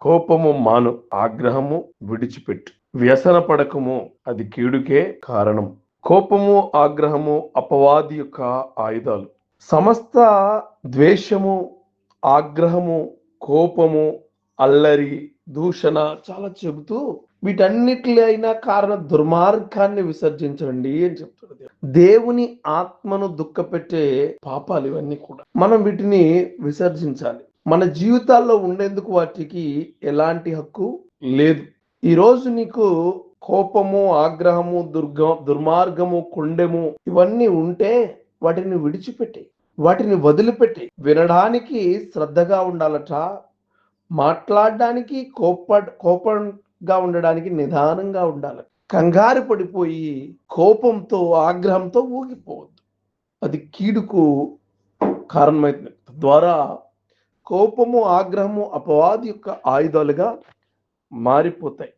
కోపము మాను ఆగ్రహము విడిచిపెట్టు. వ్యసన పడకము అది కీడుకే కారణం. కోపము ఆగ్రహము అపవాది యొక్క ఆయుధాలు. సమస్త ద్వేషము ఆగ్రహము కోపము అల్లరి దూషణ చాలా చెబుతూ వీటన్నిటిలో అయినా కారణ దుర్మార్గాన్ని విసర్జించండి అని చెప్తాడు దేవుని ఆత్మను దుఃఖపెట్టే పాపాలు ఇవన్నీ కూడా మనం వీటిని విసర్జించాలి. మన జీవితాల్లో ఉండేందుకు వాటికి ఎలాంటి హక్కు లేదు. ఈరోజు నీకు కోపము ఆగ్రహము దుర్గం దుర్మార్గము కొండెము ఇవన్నీ ఉంటే వాటిని విడిచిపెట్టి వాటిని వదిలిపెట్టి. వినడానికి శ్రద్ధగా ఉండాలట. మాట్లాడడానికి కోప కోపంగా ఉండడానికి నిదానంగా ఉండాలి. కంగారు పడిపోయి కోపంతో ఆగ్రహంతో ఊగిపోవద్దు. అది కీడుకు కారణమైతుంది. ద్వారా కోపము ఆగ్రహము అపవాది యొక్క ఆయుధాలుగా మారిపోతాయి.